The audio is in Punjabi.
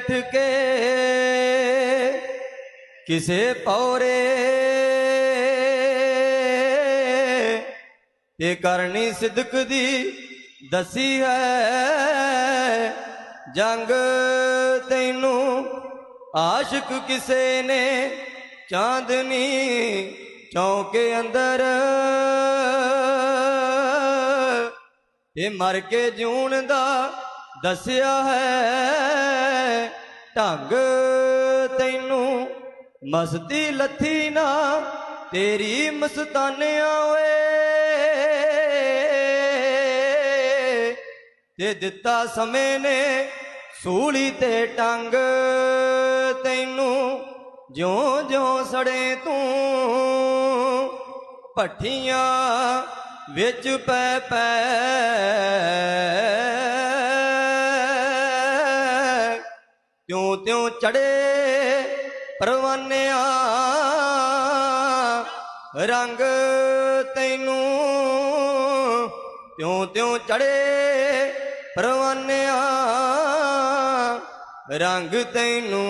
ਬੈਠ ਕੇ ਕਿਸੇ ਪੌਰੇ ਇਹ ਕਰਨੀ ਸਿਦਕ ਦੀ ਦਸੀ ਹੈ ਜੰਗ ਤੈਨੂੰ ਆਸ਼ਿਕ ਕਿਸੇ ਨੇ ਚਾਂਦਨੀ ਚੌਕੇ ਅੰਦਰ ਇਹ ਮਰ ਕੇ ਜੂਣ ਦਾ ਦੱਸਿਆ ਹੈ ਢੰਗ ਤੈਨੂੰ ਮਸਤੀ ਲੱਥੀ ਨਾ, ਤੇਰੀ ਮਸਤਾਨਿਆਂ ਓਏ ਤੇ ਦਿੱਤਾ ਸਮੇਂ ਨੇ ਸੂਲੀ ਤੇ ਟੰਗ ਤੈਨੂੰ ਜਿਉਂ ਜਿਉਂ ਸੜੇ ਤੂੰ। ਭੱਠੀਆਂ ਵਿੱਚ ਪੈ ਪੈ ਤਿਉ ਤਿਉ ਚੜੇ ਪਰਵਾਨਿਆਂ। ਰੰਗ ਤੈਨੂੰ ਤਿਉ ਤਿਉਂ ਚੜੇ ਪਰਵਾਨਿਆਂ। ਰੰਗ ਤੈਨੂੰ